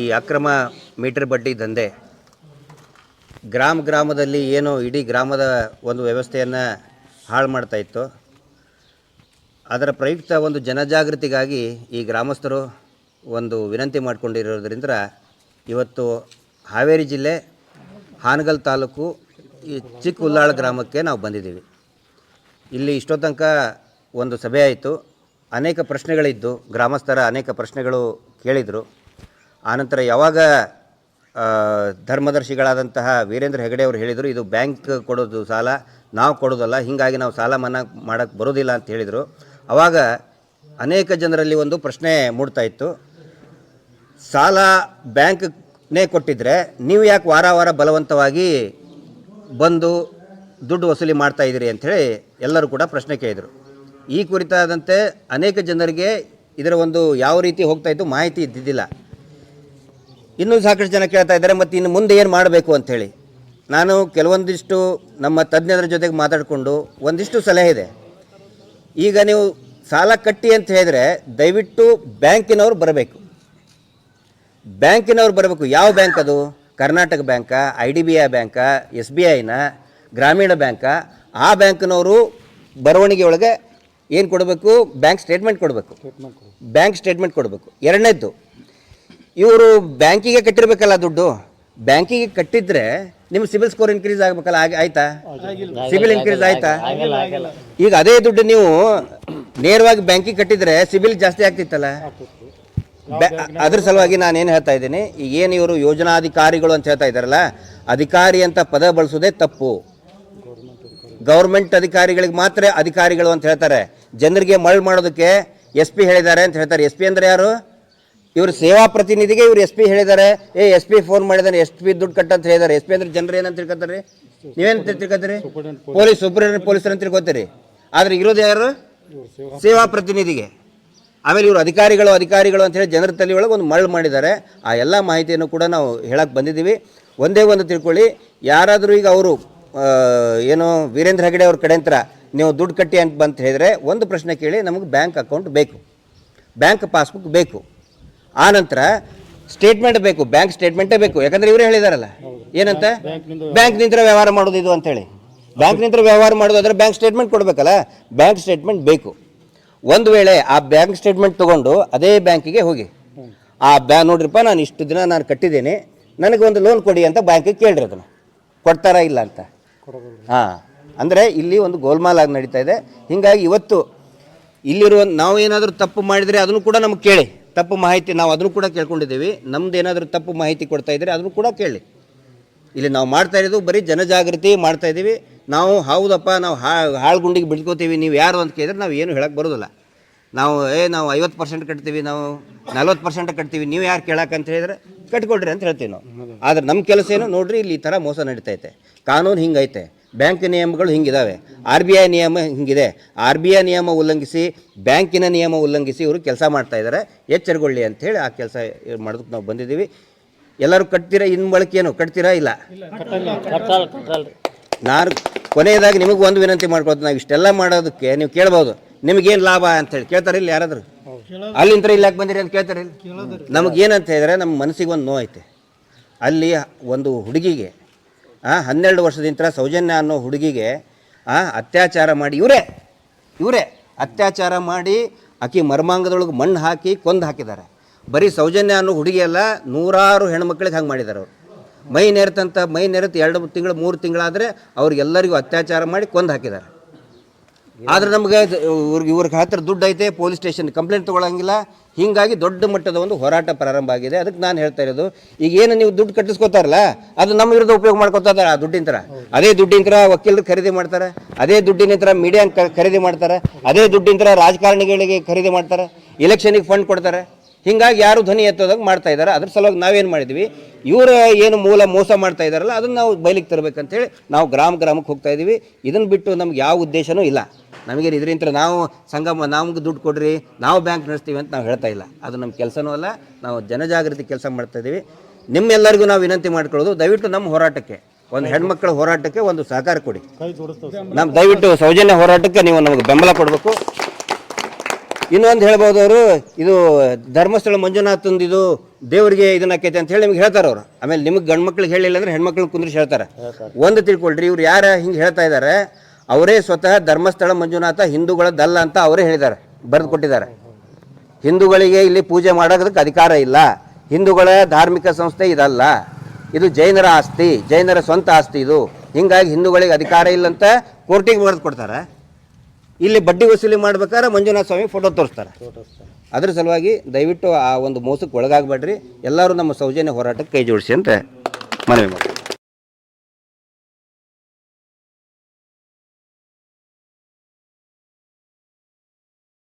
ಈ ಅಕ್ರಮ ಮೀಟರ್ ಬಡ್ಡಿ ದಂಧೆ. ಗ್ರಾಮ ಗ್ರಾಮದಲ್ಲಿ ಏನು ಇಡೀ ಗ್ರಾಮದ ಒಂದು ವ್ಯವಸ್ಥೆಯನ್ನು ಹಾಳು ಮಾಡ್ತಾ ಇತ್ತು. ಅದರ ಪ್ರಯುಕ್ತ ಒಂದು ಜನಜಾಗೃತಿಗಾಗಿ ಈ ಗ್ರಾಮಸ್ಥರು ಒಂದು ವಿನಂತಿ ಮಾಡಿಕೊಂಡಿರೋದ್ರಿಂದ ಇವತ್ತು ಹಾವೇರಿ ಜಿಲ್ಲೆ ಹಾನಗಲ್ ತಾಲೂಕು ಈ ಚಿಕ್ಕ ಉಲ್ಲಾಳ ಗ್ರಾಮಕ್ಕೆ ನಾವು ಬಂದಿದ್ದೀವಿ. ಇಲ್ಲಿ ಇಷ್ಟೋ ತನಕ ಒಂದು ಸಭೆ ಆಯಿತು. ಅನೇಕ ಪ್ರಶ್ನೆಗಳಿದ್ದು, ಗ್ರಾಮಸ್ಥರ ಅನೇಕ ಪ್ರಶ್ನೆಗಳು ಕೇಳಿದರು. ಆನಂತರ ಯಾವಾಗ ಧರ್ಮದರ್ಶಿಗಳಾದಂತಹ ವೀರೇಂದ್ರ ಹೆಗಡೆ ಅವರು ಹೇಳಿದರು, ಇದು ಬ್ಯಾಂಕ್ ಕೊಡೋದು ಸಾಲ, ನಾವು ಕೊಡೋದಲ್ಲ, ಹೀಗಾಗಿ ನಾವು ಸಾಲ ಮನ್ನಾ ಮಾಡೋಕ್ಕೆ ಬರೋದಿಲ್ಲ ಅಂತ ಹೇಳಿದರು. ಆವಾಗ ಅನೇಕ ಜನರಲ್ಲಿ ಒಂದು ಪ್ರಶ್ನೆ ಮೂಡ್ತಾ ಇತ್ತು. ಸಾಲ ಬ್ಯಾಂಕ್ನೇ ಕೊಟ್ಟಿದ್ದರೆ ನೀವು ಯಾಕೆ ವಾರ ವಾರ ಬಲವಂತವಾಗಿ ಬಂದು ದುಡ್ಡು ವಸೂಲಿ ಮಾಡ್ತಾ ಇದ್ದೀರಿ ಅಂಥೇಳಿ ಎಲ್ಲರೂ ಕೂಡ ಪ್ರಶ್ನೆ ಕೇಳಿದರು. ಈ ಕುರಿತಾದಂತೆ ಅನೇಕ ಜನರಿಗೆ ಇದರ ಒಂದು ಯಾವ ರೀತಿ ಹೋಗ್ತಾ ಇತ್ತು ಮಾಹಿತಿ ಇದ್ದಿದ್ದಿಲ್ಲ. ಇನ್ನೂ ಸಾಕಷ್ಟು ಜನ ಕೇಳ್ತಾ ಇದ್ದಾರೆ ಮತ್ತು ಇನ್ನು ಮುಂದೆ ಏನು ಮಾಡಬೇಕು ಅಂಥೇಳಿ ನಾನು ಕೆಲವೊಂದಿಷ್ಟು ನಮ್ಮ ತಜ್ಞರ ಜೊತೆಗೆ ಮಾತಾಡಿಕೊಂಡು ಒಂದಿಷ್ಟು ಸಲಹೆ ಇದೆ. ಈಗ ನೀವು ಸಾಲ ಕಟ್ಟಿ ಅಂತ ಹೇಳಿದರೆ ದಯವಿಟ್ಟು ಬ್ಯಾಂಕಿನವರು ಬರಬೇಕು. ಬ್ಯಾಂಕಿನವ್ರು ಬರಬೇಕು. ಯಾವ ಬ್ಯಾಂಕ್ ಅದು? ಕರ್ನಾಟಕ ಬ್ಯಾಂಕಾ ಐ ಡಿ ಬಿ ಐ ಬ್ಯಾಂಕಾ ಎಸ್ ಬಿ ಐನ ಗ್ರಾಮೀಣ ಬ್ಯಾಂಕಾ? ಆ ಬ್ಯಾಂಕ್ನವರು ಬರವಣಿಗೆ ಒಳಗೆ ಏನು ಕೊಡಬೇಕು? ಬ್ಯಾಂಕ್ ಸ್ಟೇಟ್ಮೆಂಟ್ ಕೊಡಬೇಕು. ಬ್ಯಾಂಕ್ ಸ್ಟೇಟ್ಮೆಂಟ್ ಕೊಡಬೇಕು. ಎರಡನೇದ್ದು ಇವರು ಬ್ಯಾಂಕಿಗೆ ಕಟ್ಟಿರ್ಬೇಕಲ್ಲ ದುಡ್ಡು. ಬ್ಯಾಂಕಿಗೆ ಕಟ್ಟಿದ್ರೆ ನಿಮ್ಮ ಸಿಬಿಲ್ ಸ್ಕೋರ್ ಇನ್ಕ್ರೀಸ್ ಆಗ್ಬೇಕಲ್ಲ ಆಗ ಆಯ್ತಾ? ಸಿಬಿಲ್ ಇನ್ಕ್ರೀಸ್ ಆಯ್ತಾ? ಈಗ ಅದೇ ದುಡ್ಡು ನೀವು ನೇರವಾಗಿ ಬ್ಯಾಂಕಿಗೆ ಕಟ್ಟಿದ್ರೆ ಸಿಬಿಲ್ ಜಾಸ್ತಿ ಆಗ್ತಿತ್ತಲ್ಲ? ಬ್ಯಾ- ಅದ್ರ ಸಲುವಾಗಿ ನಾನು ಏನು ಹೇಳ್ತಾ ಇದ್ದೀನಿ ಈಗ ಏನು ಇವರು ಯೋಜನಾಧಿಕಾರಿಗಳು ಅಂತ ಹೇಳ್ತಾ ಇದ್ದಾರಲ್ಲ ಅಧಿಕಾರಿ ಅಂತ ಪದ ಬಳಸೋದೇ ತಪ್ಪು. ಗೌರ್ಮೆಂಟ್ ಅಧಿಕಾರಿಗಳಿಗೆ ಮಾತ್ರ ಅಧಿಕಾರಿಗಳು ಅಂತ ಹೇಳ್ತಾರೆ. ಜನರಿಗೆ ಮರಳು ಮಾಡೋದಕ್ಕೆ ಎಸ್ ಪಿ ಹೇಳಿದ್ದಾರೆ ಅಂತ ಹೇಳ್ತಾರೆ. ಎಸ್ ಪಿ ಅಂದ್ರೆ ಯಾರು? ಇವರು ಸೇವಾ ಪ್ರತಿನಿಧಿಗೆ ಇವರು ಎಸ್ ಪಿ ಹೇಳಿದ್ದಾರೆ. ಏ, ಎಸ್ ಪಿ ಫೋನ್ ಮಾಡಿದ್ದಾರೆ ಎಸ್ ಪಿ ದುಡ್ಡು ಕಟ್ಟಂತ ಹೇಳಿದ್ದಾರೆ. ಎಸ್ ಪಿ ಅಂದ್ರೆ ಜನರು ಏನಂತ ತಿಳ್ಕೊತಾರೆ? ನೀವೇನು ತಿಳ್ಕೊತೀರಿ? ಪೊಲೀಸ್ ಸೂಪರಿಂಟೆಂಡೆಂಟ್ ಪೊಲೀಸರು ಅಂತ ತಿಳ್ಕೊತೀರಿ. ಆದ್ರೆ ಇರೋದು ಯಾರು? ಸೇವಾ ಪ್ರತಿನಿಧಿಗೆ. ಆಮೇಲೆ ಇವರು ಅಧಿಕಾರಿಗಳು ಅಧಿಕಾರಿಗಳು ಅಂತ ಹೇಳಿ ಜನರ ತಲೆ ಒಳಗೆ ಒಂದು ಮರಳು ಮಾಡಿದ್ದಾರೆ. ಆ ಎಲ್ಲ ಮಾಹಿತಿಯನ್ನು ಕೂಡ ನಾವು ಹೇಳಕ್ಕೆ ಬಂದಿದ್ದೀವಿ. ಒಂದೇ ಒಂದು ತಿಳ್ಕೊಳ್ಳಿ. ಯಾರಾದರೂ ಈಗ ಅವರು ಏನು ವೀರೇಂದ್ರ ಹೆಗಡೆ ಅವ್ರ ಕಡೆಂತರ ನೀವು ದುಡ್ಡು ಕಟ್ಟಿ ಅಂತ ಬಂತ ಹೇಳಿದ್ರೆ ಒಂದು ಪ್ರಶ್ನೆ ಕೇಳಿ ನಮಗೆ ಬ್ಯಾಂಕ್ ಅಕೌಂಟ್ ಬೇಕು. ಬ್ಯಾಂಕ್ ಪಾಸ್ಬುಕ್ ಬೇಕು. ಆ ನಂತರ ಸ್ಟೇಟ್ಮೆಂಟ್ ಬೇಕು ಬ್ಯಾಂಕ್ ಸ್ಟೇಟ್ಮೆಂಟೇ ಬೇಕು. ಯಾಕಂದ್ರೆ ಇವರು ಹೇಳಿದಾರಲ್ಲ. ಏನಂತ? ಬ್ಯಾಂಕ್ ನಿಂತರ ವ್ಯವಹಾರ ಮಾಡೋದು ಇದು ಅಂತೇಳಿ ಬ್ಯಾಂಕ್ ನಿಂತರ ವ್ಯವಹಾರ ಮಾಡೋದಾದ್ರೆ ಬ್ಯಾಂಕ್ ಸ್ಟೇಟ್ಮೆಂಟ್ ಕೊಡಬೇಕಲ್ಲ. ಬ್ಯಾಂಕ್ ಸ್ಟೇಟ್ಮೆಂಟ್ ಬೇಕು. ಒಂದು ವೇಳೆ ಆ ಬ್ಯಾಂಕ್ ಸ್ಟೇಟ್ಮೆಂಟ್ ತೊಗೊಂಡು ಅದೇ ಬ್ಯಾಂಕಿಗೆ ಹೋಗಿ. ಆ ಬ್ಯಾ ನೋಡ್ರಿಪ್ಪ ನಾನು ಇಷ್ಟು ದಿನ ನಾನು ಕಟ್ಟಿದ್ದೇನೆ. ನನಗೆ ಒಂದು ಲೋನ್ ಕೊಡಿ ಅಂತ ಬ್ಯಾಂಕಿಗೆ ಕೇಳಿರಿ ಅದನ್ನು. ಕೊಡ್ತಾರಾ ಇಲ್ಲ ಅಂತ. ಹಾಂ. ಅಂದರೆ ಇಲ್ಲಿ ಒಂದು ಗೋಲ್ಮಾಲ್ ಆಗಿ ನಡೀತಾ ಇದೆ. ಹೀಗಾಗಿ ಇವತ್ತು ಇಲ್ಲಿರುವ ನಾವು ಏನಾದರೂ ತಪ್ಪು ಮಾಡಿದರೆ ಅದನ್ನು ಕೂಡ ನಮಗೆ ಕೇಳಿ. ತಪ್ಪು ಮಾಹಿತಿ ನಾವು ಅದನ್ನು ಕೂಡ ಕೇಳ್ಕೊಂಡಿದ್ದೀವಿ. ನಮ್ದು ಏನಾದರೂ ತಪ್ಪು ಮಾಹಿತಿ ಕೊಡ್ತಾ ಇದ್ದರೆ ಅದನ್ನು ಕೂಡ ಕೇಳಿ. ಇಲ್ಲಿ ನಾವು ಮಾಡ್ತಾ ಇರೋದು ಬರೀ ಜನಜಾಗೃತಿ ಮಾಡ್ತಾ ಇದ್ದೀವಿ. ನಾವು ಹೌದಪ್ಪ, ನಾವು ಹಾಳು ಗುಂಡಿಗೆ ಬಿಡ್ಕೋತೀವಿ ನೀವು ಯಾರು ಅಂತ ಕೇಳಿದ್ರೆ ನಾವು ಏನು ಹೇಳಕ್ಕೆ ಬರೋದಿಲ್ಲ. ನಾವು, ಏ, ನಾವು ಐವತ್ತು ಪರ್ಸೆಂಟ್ ಕಟ್ತೀವಿ, ನಾವು ನಲ್ವತ್ತು ಪರ್ಸೆಂಟ್ ಕಟ್ತೀವಿ, ನೀವು ಯಾರು ಕೇಳಕ್ಕೆ ಅಂತ ಹೇಳಿದ್ರೆ ಕಟ್ಕೊಡ್ರಿ ಅಂತ ಹೇಳ್ತೀವಿ ನಾವು. ಆದ್ರೆ ನಮ್ಮ ಕೆಲಸ ಏನು, ನೋಡ್ರಿ, ಇಲ್ಲಿ ಈ ಥರ ಮೋಸ ನಡೀತೈತೆ. ಕಾನೂನು ಹಿಂಗೈತೆ. ಬ್ಯಾಂಕ್ ನಿಯಮಗಳು ಹಿಂಗಿದಾವೆ. ಆರ್ ಬಿ ಐ ನಿಯಮ ಹಿಂಗಿದೆ. ಆರ್ ಬಿ ಐ ನಿಯಮ ಉಲ್ಲಂಘಿಸಿ, ಬ್ಯಾಂಕಿನ ನಿಯಮ ಉಲ್ಲಂಘಿಸಿ ಇವರು ಕೆಲಸ ಮಾಡ್ತಾ ಇದ್ದಾರೆ ಎಚ್ಚರಗೊಳ್ಳಿ ಅಂಥೇಳಿ ಆ ಕೆಲಸ ಮಾಡೋದಕ್ಕೆ ನಾವು ಬಂದಿದ್ದೀವಿ. ಎಲ್ಲರೂ ಕಟ್ತೀರಾ? ಇನ್ನು ಏನು? ಕಟ್ತೀರಾ? ಇಲ್ಲ. ನಾನು ಕೊನೆಯದಾಗಿ ನಿಮಗೆ ಒಂದು ವಿನಂತಿ ಮಾಡ್ಕೊಳ್ತೀನಿ. ನಾವು ಇಷ್ಟೆಲ್ಲ ಮಾಡೋದಕ್ಕೆ ನೀವು ಕೇಳ್ಬೋದು. ನಿಮಗೇನು ಲಾಭ ಅಂತೇಳಿ ಕೇಳ್ತಾರೆ ಇಲ್ಲಿ ಯಾರಾದರೂ? ಅಲ್ಲಿಂದ ಇಲ್ಲಿ ಯಾಕೆ ಬಂದಿರಿ ಅಂತ ಕೇಳ್ತಾರೆ ಇಲ್ಲಿ? ನಮಗೇನಂತ ಹೇಳಿದ್ರೆ ನಮ್ಮ ಮನಸ್ಸಿಗೆ ಒಂದು ನೋವು ಐತೆ. ಅಲ್ಲಿ ಒಂದು ಹುಡುಗಿಗೆ ಆ, ಹನ್ನೆರಡು ವರ್ಷದಿಂದ ಸೌಜನ್ಯ ಅನ್ನೋ ಹುಡುಗಿಗೆ ಆ, ಅತ್ಯಾಚಾರ ಮಾಡಿ ಇವರೇ ಇವರೇ ಅತ್ಯಾಚಾರ ಮಾಡಿ ಆಕೆ ಮರ್ಮಾಂಗದೊಳಗೆ ಮಣ್ಣು ಹಾಕಿ ಕೊಂದು ಹಾಕಿದ್ದಾರೆ ಬರೀ ಸೌಜನ್ಯ ಅನ್ನೋ ಹುಡುಗಿಯೆಲ್ಲ ನೂರಾರು ಹೆಣ್ಮಕ್ಳಿಗೆ ಹಂಗೆ ಮಾಡಿದ್ದಾರೆ ಅವರು. ಮೈ ನೆರೆತಂತ ಮೈ ನೆರೆತು ಎರಡು ತಿಂಗಳು ಮೂರು ತಿಂಗಳಾದರೆ ಅವ್ರಿಗೆಲ್ಲರಿಗೂ ಅತ್ಯಾಚಾರ ಮಾಡಿ ಕೊಂದು ಹಾಕಿದ್ದಾರೆ ಆದ್ರೆ ನಮಗೆ ಇವ್ರಿಗೆ ಇವ್ರಿಗೆ ಹತ್ರ ದುಡ್ಡು ಐತೆ ಪೊಲೀಸ್ ಸ್ಟೇಷನ್ ಕಂಪ್ಲೇಂಟ್ ತೊಗೊಳಂಗಿಲ್ಲ. ಹೀಗಾಗಿ ದೊಡ್ಡ ಮಟ್ಟದ ಒಂದು ಹೋರಾಟ ಪ್ರಾರಂಭ ಆಗಿದೆ. ಅದಕ್ಕೆ ನಾನು ಹೇಳ್ತಾ ಇರೋದು, ಈಗ ಏನು ನೀವು ದುಡ್ಡು ಕಟ್ಟಿಸ್ಕೊತಾರಲ್ಲ, ಅದು ನಮ್ಮ ವಿರುದ್ಧ ಉಪಯೋಗ ಮಾಡ್ಕೋತಾರೆ ಆ ದುಡ್ಡಿನ ಥರ. ಅದೇ ದುಡ್ಡಿನ ಥರ ವಕೀಲರು ಖರೀದಿ ಮಾಡ್ತಾರೆ, ಅದೇ ದುಡ್ಡಿನ ಥರ ಮೀಡಿಯಾ ಖರೀದಿ ಮಾಡ್ತಾರೆ, ಅದೇ ದುಡ್ಡಿನ ಥರ ರಾಜಕಾರಣಿಗಳಿಗೆ ಖರೀದಿ ಮಾಡ್ತಾರೆ ಎಲೆಕ್ಷನಿಗೆ ಫಂಡ್ ಕೊಡ್ತಾರೆ. ಹಿಂಗಾಗಿ ಯಾರು ಧ್ವನಿ ಎತ್ತೋದಾಗ ಮಾಡ್ತಾ ಇದ್ದಾರೆ ಅದ್ರ ಸಲುವಾಗಿ ನಾವೇನು ಮಾಡಿದ್ವಿ? ಇವರು ಏನು ಮೂಲ ಮೋಸ ಮಾಡ್ತಾ ಇದ್ದಾರಲ್ಲ ಅದನ್ನು ನಾವು ಬಯಲಿಗೆ ತರಬೇಕಂತೇಳಿ ನಾವು ಗ್ರಾಮ ಗ್ರಾಮಕ್ಕೆ ಹೋಗ್ತಾ ಇದ್ದೀವಿ. ಇದನ್ನು ಬಿಟ್ಟು ನಮ್ಗೆ ಯಾವ ಉದ್ದೇಶನೂ ಇಲ್ಲ. ನಮಗೆ ಇದರಿಂದ ನಾವು ಸಂಗಮ ನಮ್ಗೆ ದುಡ್ಡು ಕೊಡ್ರಿ ನಾವು ಬ್ಯಾಂಕ್ ನಡೆಸ್ತೀವಿ ಅಂತ ನಾವು ಹೇಳ್ತಾ ಇಲ್ಲ. ಅದು ನಮ್ಮ ಕೆಲಸನೂ ಅಲ್ಲ ನಾವು ಜನಜಾಗೃತಿ ಕೆಲಸ ಮಾಡ್ತಾ ಇದ್ದೀವಿ. ನಿಮ್ಮೆಲ್ಲರಿಗೂ ನಾವು ವಿನಂತಿ ಮಾಡ್ಕೊಳ್ಳೋದು ದಯವಿಟ್ಟು ನಮ್ಮ ಹೋರಾಟಕ್ಕೆ ಒಂದು ಹೆಣ್ಮಕ್ಳ ಹೋರಾಟಕ್ಕೆ ಒಂದು ಸಹಕಾರ ಕೊಡಿ. ನಮ್ಮ ದಯವಿಟ್ಟು ಸೌಜನ್ಯ ಹೋರಾಟಕ್ಕೆ ನೀವು ನಮಗೆ ಬೆಂಬಲ ಕೊಡಬೇಕು. ಇನ್ನೊಂದು ಹೇಳ್ಬೋದು ಅವರು ಇದು ಧರ್ಮಸ್ಥಳ ಮಂಜುನಾಥಂದು ಇದು ದೇವರಿಗೆ ಇದನ್ನ ಆಕೈತೆ ಅಂತ ಹೇಳಿ ನಿಮ್ಗೆ ಹೇಳ್ತಾರೆ ಅವ್ರು. ಆಮೇಲೆ ನಿಮಗೆ ಗಂಡು ಮಕ್ಳಿಗೆ ಹೇಳಿಲ್ಲ ಅಂದ್ರೆ ಹೆಣ್ಮಕ್ಳನ್ನ ಕುಂದ್ರಿಸಿ ಹೇಳ್ತಾರೆ. ಒಂದು ತಿಳ್ಕೊಳ್ರಿ, ಇವ್ರು ಯಾರು ಹಿಂಗೆ ಹೇಳ್ತಾ ಇದ್ದಾರೆ ಅವರೇ ಸ್ವತಃ ಧರ್ಮಸ್ಥಳ ಮಂಜುನಾಥ ಹಿಂದೂಗಳದ್ದಲ್ಲ ಅಂತ ಅವರೇ ಹೇಳಿದ್ದಾರೆ ಬರೆದು ಕೊಟ್ಟಿದ್ದಾರೆ ಹಿಂದೂಗಳಿಗೆ ಇಲ್ಲಿ ಪೂಜೆ ಮಾಡೋದಕ್ಕೆ ಅಧಿಕಾರ ಇಲ್ಲ. ಹಿಂದೂಗಳ ಧಾರ್ಮಿಕ ಸಂಸ್ಥೆ ಇದಲ್ಲ. ಇದು ಜೈನರ ಆಸ್ತಿ, ಜೈನರ ಸ್ವಂತ ಆಸ್ತಿ ಇದು. ಹಿಂಗಾಗಿ ಹಿಂದೂಗಳಿಗೆ ಅಧಿಕಾರ ಇಲ್ಲ ಅಂತ ಕೋರ್ಟಿಗೆ ಬರೆದು ಕೊಡ್ತಾರೆ ಇಲ್ಲಿ ಬಡ್ಡಿ ವಸೂಲಿ ಮಾಡ್ಬೇಕಾದ್ರೆ ಮಂಜುನಾಥ ಸ್ವಾಮಿ ಫೋಟೋ ತೋರಿಸ್ತಾರೆ. ಅದ್ರ ಸಲುವಾಗಿ ದಯವಿಟ್ಟು ಆ ಒಂದು ಮೋಸಕ್ಕೆ ಒಳಗಾಗಬೇಡ್ರಿ. ಎಲ್ಲರೂ ನಮ್ಮ ಸೌಜನ್ಯ ಹೋರಾಟಕ್ಕೆ ಕೈ ಜೋಡಿಸಿ ಅಂತ ಮನವಿ ಮಾಡಿ